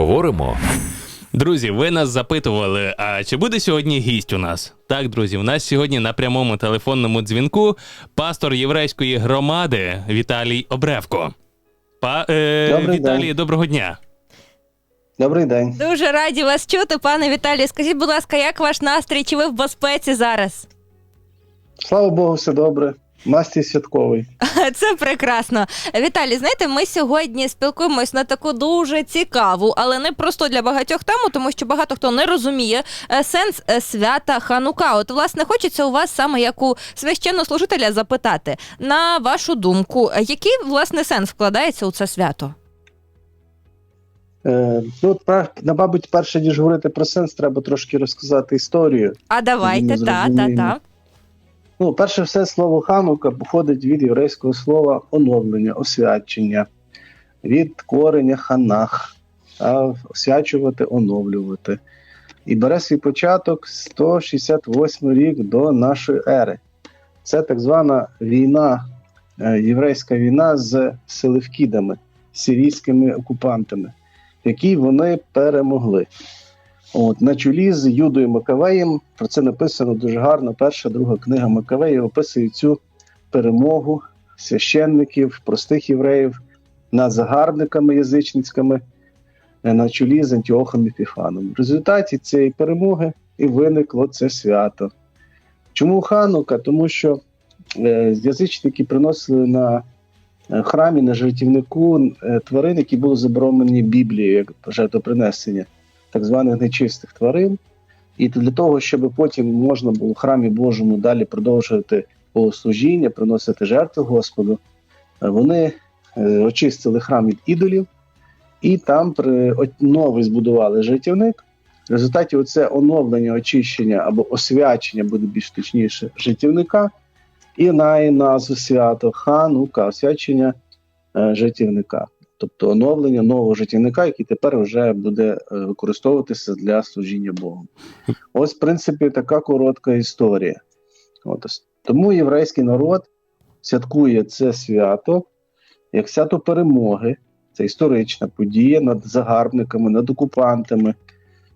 поговоримо. Друзі, ви нас запитували, а чи буде сьогодні гість у нас? Так, друзі, у нас сьогодні на прямому телефонному дзвінку пастор єврейської громади Віталій Обревко. Па, е, Добрий Віталій, день. доброго дня. Добрий день. Дуже раді вас чути, пане Віталій. Скажіть, будь ласка, як ваш настрій? Чи ви в безпеці зараз? Слава Богу, все добре. Настрій святковий. Це прекрасно. Віталій, знаєте, ми сьогодні спілкуємось на таку дуже цікаву, але не просто для багатьох тему, тому що багато хто не розуміє е, сенс е, свята Ханука. От, власне, хочеться у вас саме як у священнослужителя запитати, на вашу думку, е, який власне сенс вкладається у це свято? Е, ну, на, мабуть, перше, ніж говорити про сенс, треба трошки розказати історію. А давайте, Ми та, та, зрозуміємо. та. Ну, перше все слово ханука походить від єврейського слова оновлення, освячення, від кореня ханах, а освячувати, оновлювати. І бере свій початок 168 рік до нашої ери. Це так звана війна, е, єврейська війна з селевкідами, сирійськими окупантами, в якій вони перемогли. От, на чолі з Юдою Макавеєм, про це написано дуже гарно. Перша, друга книга Макавея описує цю перемогу священників, простих євреїв над загарбниками язичницькими е, на чолі з Антіохом Епіфаном. В результаті цієї перемоги і виникло це свято. Чому Ханука? Тому що е, язичники приносили на е, храмі, на жертівнику е, тварин, які були заборонені Біблією як жертвопринесення так званих нечистих тварин. І для того, щоб потім можна було в храмі Божому далі продовжувати богослужіння, приносити жертви Господу, е, вони е, очистили храм від ідолів і там при новий збудували жертівник. В результаті оце оновлення, очищення або освячення, буде більш точніше, жертівника, і на назву свято Ханука, освячення е, жертівника тобто оновлення нового життівника, який тепер вже буде е, використовуватися для служіння Богу. Ось, в принципі, така коротка історія. От, тому єврейський народ святкує це свято як свято перемоги. Це історична подія над загарбниками, над окупантами,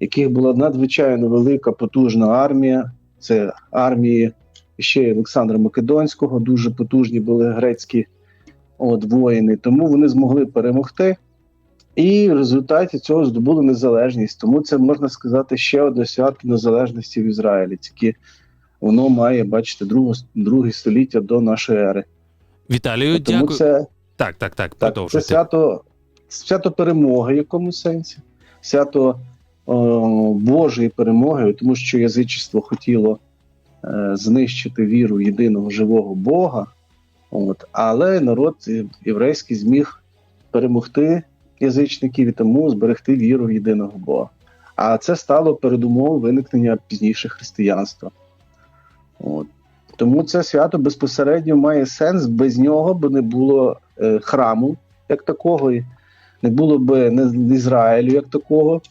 яких була надзвичайно велика потужна армія. Це армії ще Олександра Македонського, дуже потужні були грецькі от, воїни. Тому вони змогли перемогти. І в результаті цього здобули незалежність. Тому це можна сказати ще одне свято незалежності в Ізраїлі. Тільки воно має, бачите, друге, друге століття до нашої ери. Віталію, Тому дякую. це, Так, так, так, так, це свято, свято перемоги в якомусь сенсі, свято о, Божої перемоги, тому що язичество хотіло е, знищити віру єдиного живого Бога. От, але народ єврейський зміг перемогти язичників і тому зберегти віру в єдиного Бога. А це стало передумовою виникнення пізніше християнства. От. Тому це свято безпосередньо має сенс. Без нього б не було е, храму як такого, і не було б Ізраїлю як такого,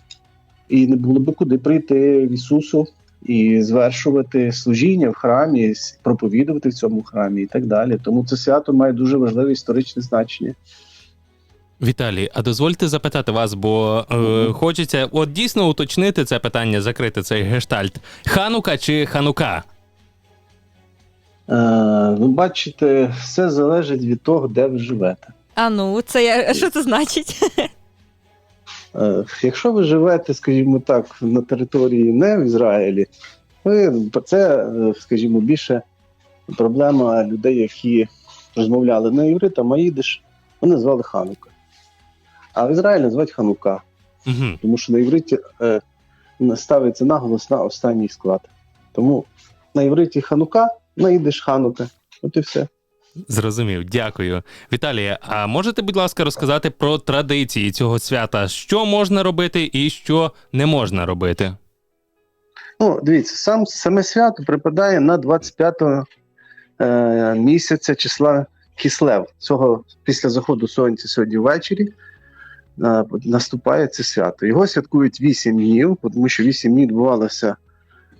і не було б куди прийти Ісусу і звершувати служіння в храмі, проповідувати в цьому храмі і так далі. Тому це свято має дуже важливе історичне значення. Віталій, а дозвольте запитати вас, бо е, хочеться от дійсно уточнити це питання, закрити цей гештальт. Ханука чи ханука? Е, ви бачите, все залежить від того, де ви живете. А ну, це я що це значить? Е, Якщо ви живете, скажімо так, на території не в Ізраїлі, ви це, е, скажімо, більше проблема людей, які розмовляли не івритом, а їдиш, вони звали Ханука. А в Ізраїлі називають Ханука, Угу. тому що на івриті е, ставиться наголос на останній склад. Тому на івриті Ханука, на їдиш Ханука. От і все. Зрозумів, дякую. Віталія, а можете, будь ласка, розказати про традиції цього свята? Що можна робити і що не можна робити? Ну, дивіться, сам саме свято припадає на 25 е, місяця числа Кислев. Цього після заходу сонця сьогодні ввечері е, наступає це свято. Його святкують 8 днів, тому що 8 днів відбувалося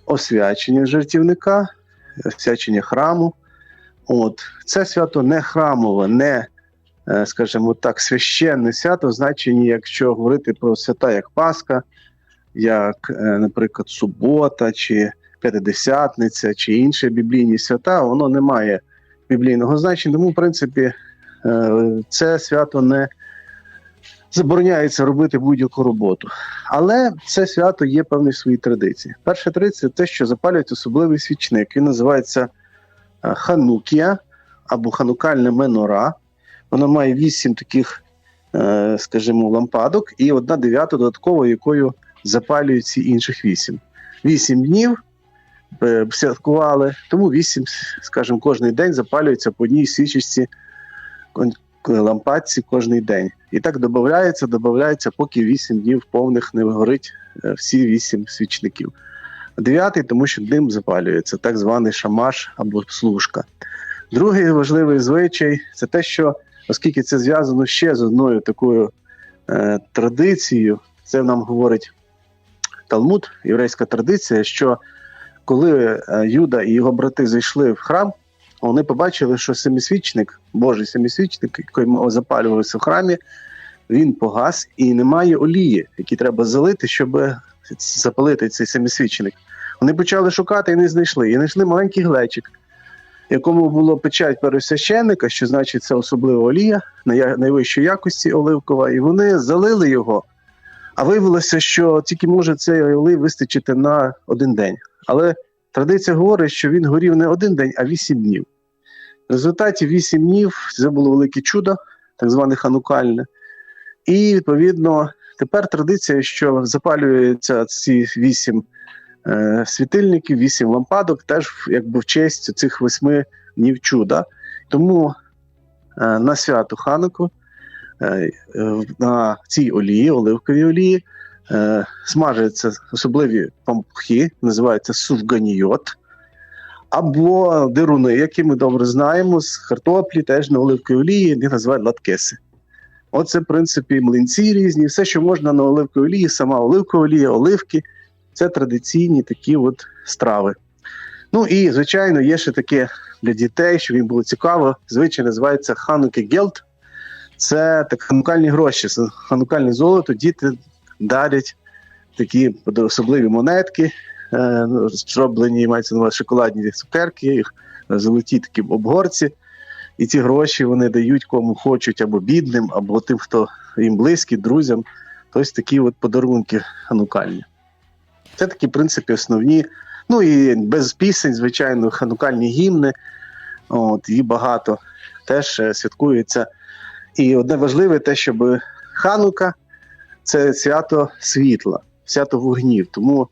освячення жертівника, освячення храму. От це свято не храмове, не е, скажімо так, священне свято, значенні, якщо говорити про свята як Пасха, як, е, наприклад, субота, чи П'ятидесятниця, чи інші біблійні свята, воно не має біблійного значення. Тому, в принципі, е, це свято не забороняється робити будь-яку роботу. Але це свято є певні свої традиції. Перша традиція те, що запалюють особливий свічник. Він називається Ханукія або ханукальна менора. Вона має вісім таких, е, скажімо, лампадок і одна дев'ята додаткова, якою запалюють ці інших вісім. Вісім днів е, святкували, тому вісім, скажімо, кожен день запалюється по одній свічечці лампадці кожен день. І так додається, додається, поки вісім днів повних не вигорить е, всі вісім свічників. Дев'ятий, тому що дим запалюється, так званий шамаш або служка. Другий важливий звичай це те, що оскільки це зв'язано ще з одною такою е, традицією, це нам говорить Талмуд, єврейська традиція, що коли е, Юда і його брати зайшли в храм, вони побачили, що семисвічник, Божий семисвічник, який запалювався в храмі, він погас і немає олії, які треба залити, щоб запалити цей семисвічник. Вони почали шукати і не знайшли. І знайшли маленький глечик, якому було печать первосвященника, що значить це особлива олія най- найвищої якості оливкова, і вони залили його. А виявилося, що тільки може цей олій вистачити на один день. Але традиція говорить, що він горів не один день, а вісім днів. В результаті вісім днів це було велике чудо, так зване ханукальне. І відповідно тепер традиція, що запалюються ці вісім е, світильників, вісім лампадок, теж якби в честь цих восьми днів чуда. Тому е, на свято Хануку е, е, на цій олії, оливковій олії, е, смажуються особливі пампухи, називаються сувганійот, або дируни, які ми добре знаємо, з картоплі, теж на оливковій олії, їх називають латкеси. Оце, в принципі, млинці різні, все, що можна на оливковій олії, сама оливкова олія, оливки це традиційні такі от страви. Ну і, звичайно, є ще таке для дітей, щоб їм було цікаво. Звичай називається Хануки Гелт. Це так ханукальні гроші, це ханукальне золото. Діти дарять такі особливі монетки, е, ну, зроблені, мається на увазі шоколадні цукерки, їх золоті такі обгорці. І ці гроші вони дають кому хочуть, або бідним, або тим, хто їм близький, друзям. Тобто такі от подарунки ханукальні. Це такі, в принципі, основні. Ну і без пісень, звичайно, ханукальні гімни. От, їх багато теж е, святкується. І одне важливе те, щоб ханука це свято світла, свято вогнів. Тому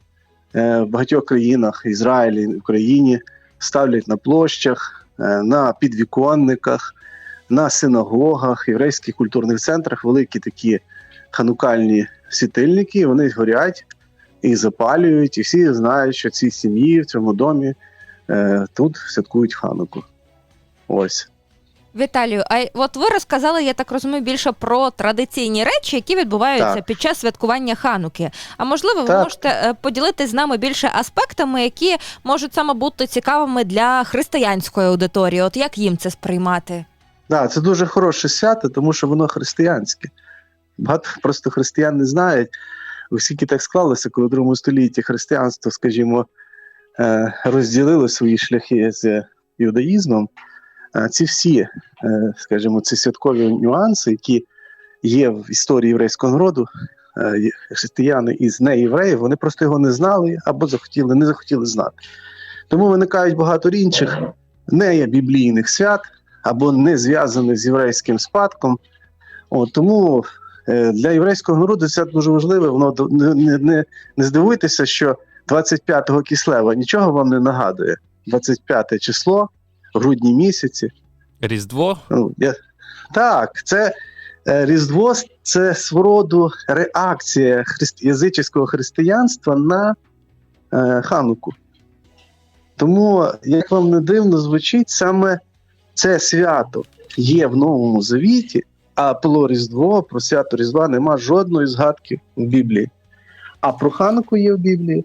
е, в багатьох країнах Ізраїлі, Україні ставлять на площах, на підвіконниках, на синагогах, єврейських культурних центрах великі такі ханукальні світильники, вони горять і запалюють, і всі знають, що ці сім'ї в цьому домі е, тут святкують хануку. Ось. Віталію, а от ви розказали, я так розумію, більше про традиційні речі, які відбуваються Так. під час святкування Хануки. А можливо, ви Так. можете е, поділитись з нами більше аспектами, які можуть саме бути цікавими для християнської аудиторії. От як їм це сприймати? Да, це дуже хороше свято, тому що воно християнське. Багато просто християн не знають. Оскільки так склалося, коли в другому столітті християнство, скажімо, е, розділило свої шляхи з е, ці всі, е, скажімо, ці святкові нюанси, які є в історії єврейського народу, е, християни із неєвреїв, вони просто його не знали або захотіли, не захотіли знати. Тому виникають багато інших не біблійних свят або не зв'язаних з єврейським спадком. От, тому е, для єврейського народу це дуже важливе. Воно не, не, не, здивуйтеся, що 25-го кислева нічого вам не нагадує. 25 число, грудні місяці. Різдво. Ну, я... Так, це е, Різдво це свого роду реакція христ... язичського християнства на е, Хануку. Тому, як вам не дивно звучить, саме це свято є в Новому Завіті, а про Різдво, про свято Різдва нема жодної згадки в Біблії. А про Хануку є в Біблії.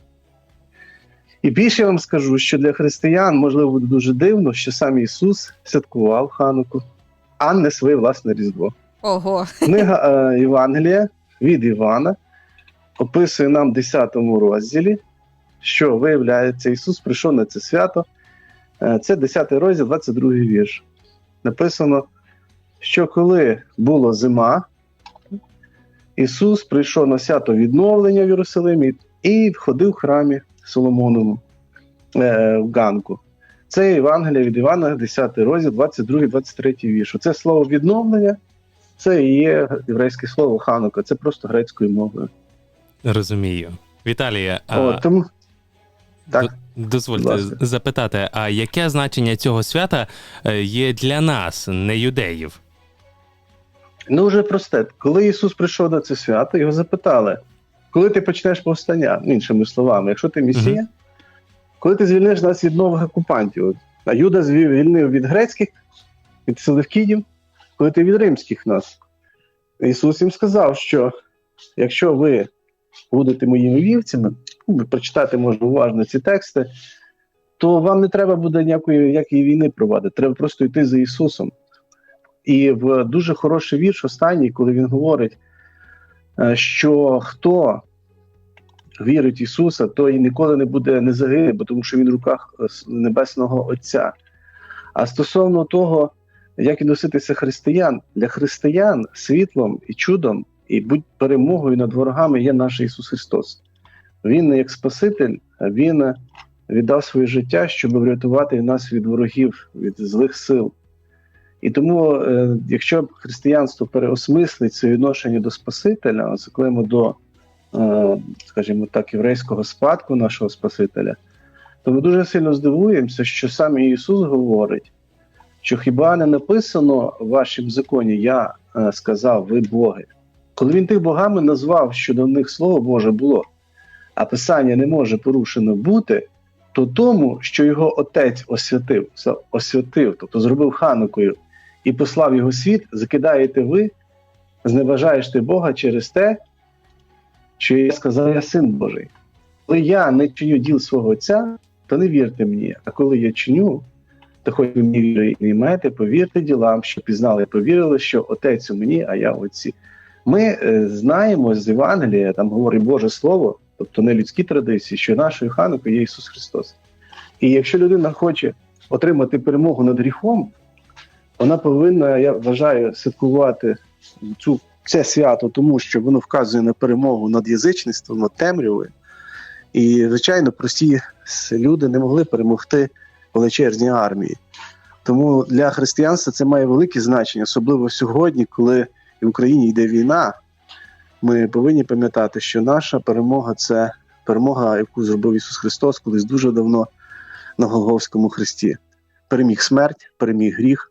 І більше я вам скажу, що для християн можливо буде дуже дивно, що сам Ісус святкував Хануку. Анне своє власне Різдво. Ого. Книга е, Євангелія від Івана описує нам в 10 розділі, що виявляється, Ісус прийшов на це свято. Е, Це 10 розділ, 22 вірш. Написано, що коли була зима, Ісус прийшов на свято відновлення в Єрусалимі і входив в храмі Соломоновому е, в Ганку. Це Євангелія від Івана, 10 розділ, 22-23 вірш. Це слово відновлення це і є єврейське слово ханука, це просто грецькою мовою. Розумію. Віталія, а О, тому так, дозвольте з- запитати, а яке значення цього свята е, є для нас, не юдеїв? ну вже просте. Коли Ісус прийшов на це свято, його запитали, коли ти почнеш повстання, іншими словами, якщо ти Месія, коли ти звільниш нас від нових окупантів? А Юда звільнив від грецьких, від селевкідів, коли ти від римських нас. Ісус їм сказав, що якщо ви будете моїми вівцями, ну, ви прочитати можна уважно ці тексти, то вам не треба буде ніякої, ніякої війни провадити, треба просто йти за Ісусом. І в дуже хороший вірш останній, коли він говорить, що хто вірить Ісуса, той ніколи не буде не загине, тому що він в руках е, Небесного Отця. А стосовно того, як відноситися християн, для християн світлом і чудом, і будь перемогою над ворогами є наш Ісус Христос. Він як Спаситель, Він віддав своє життя, щоб врятувати нас від ворогів, від злих сил. І тому, е, якщо християнство переосмислить своє відношення до Спасителя, особливо до, е, скажімо так, єврейського спадку нашого Спасителя, то ми дуже сильно здивуємося, що саме Ісус говорить, що хіба не написано в вашому законі Я е, сказав, ви Боги. Коли він тих богами назвав, що до них Слово Боже було, а Писання не може порушено бути, то тому, що його отець освятив, освятив, тобто зробив ханукою і послав його світ, закидаєте ви, зневажаєте Бога через те, що я сказав, я син Божий. Коли я не чиню діл свого отця, то не вірте мені. А коли я чиню, то хоч ви мені віри і не маєте, повірте ділам, що пізнали і повірили, що отець у мені, а я в отці. Ми е, знаємо з Євангелія, там говорить Боже Слово, тобто не людські традиції, що нашою ханукою є Ісус Христос. І якщо людина хоче отримати перемогу над гріхом, вона повинна, я вважаю, святкувати цю, це свято, тому що воно вказує на перемогу над язичництвом, над темрявою. І, звичайно, прості люди не могли перемогти величезні армії. Тому для християнства це має велике значення, особливо сьогодні, коли в Україні йде війна. Ми повинні пам'ятати, що наша перемога це перемога, яку зробив Ісус Христос колись дуже давно на Голговському хресті. Переміг смерть, переміг гріх.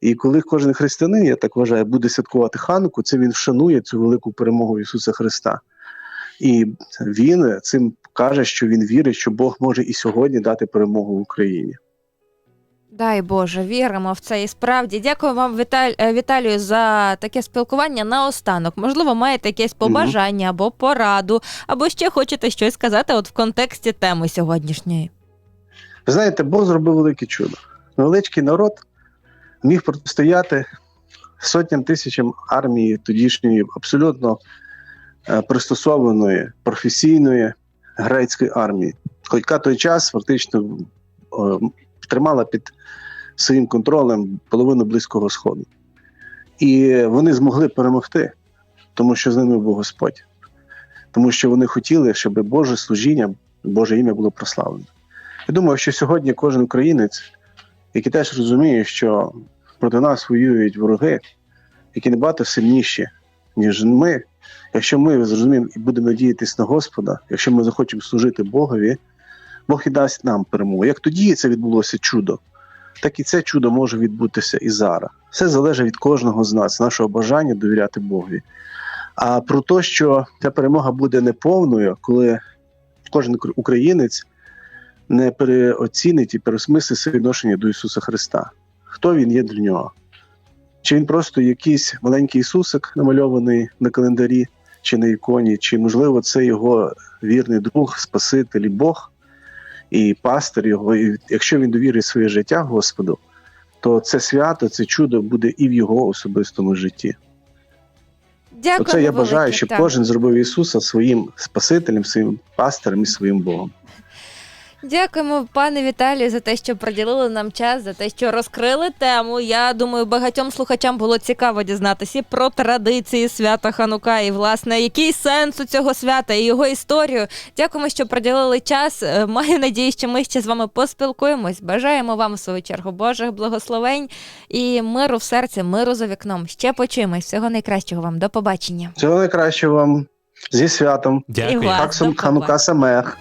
І коли кожен християнин, я так вважаю, буде святкувати Хануку, це він вшанує цю велику перемогу Ісуса Христа. І він цим каже, що він вірить, що Бог може і сьогодні дати перемогу в Україні. Дай Боже, віримо в це і справді. Дякую вам, Віталь... е, Віталію, за таке спілкування наостанок. Можливо, маєте якесь побажання або пораду, або ще хочете щось сказати от в контексті теми сьогоднішньої. Ви знаєте, Бог зробив велике чудо. Невеличкий народ міг протистояти сотням тисячам армії тодішньої абсолютно е, пристосованої професійної грецької армії, яка той час фактично е, тримала під своїм контролем половину Близького Сходу. І вони змогли перемогти, тому що з ними був Господь. Тому що вони хотіли, щоб Боже служіння, Боже ім'я було прославлено. Я думаю, що сьогодні кожен українець, який теж розуміє, що проти нас воюють вороги, які набагато сильніші, ніж ми. Якщо ми зрозуміємо і будемо надіятися на Господа, якщо ми захочемо служити Богові, Бог і дасть нам перемогу. Як тоді це відбулося чудо, так і це чудо може відбутися і зараз. Все залежить від кожного з нас, нашого бажання довіряти Богові. А про те, що ця перемога буде неповною, коли кожен українець не переоцінить і переосмислить своє відношення до Ісуса Христа. Хто він є для нього? Чи він просто якийсь маленький Ісусик, намальований на календарі чи на іконі, чи, можливо, це його вірний друг, Спаситель і Бог і пастир його. І якщо він довірить своє життя Господу, то це свято, це чудо буде і в його особистому житті. Дякую. Оце я бажаю, щоб так. кожен зробив Ісуса своїм Спасителем, своїм пастирем і своїм Богом. Дякуємо, пане Віталію, за те, що приділили нам час, за те, що розкрили тему. Я думаю, багатьом слухачам було цікаво дізнатися і про традиції свята Ханука, і власне який сенс у цього свята і його історію. Дякуємо, що приділили час. Е, Маю надію, що ми ще з вами поспілкуємось. Бажаємо вам в свою чергу Божих благословень і миру в серці, миру за вікном. Ще почуємось. Всього найкращого вам. До побачення. Всього найкращого вам зі святом. Дякую. І вас. Хаксом Ханука Самех.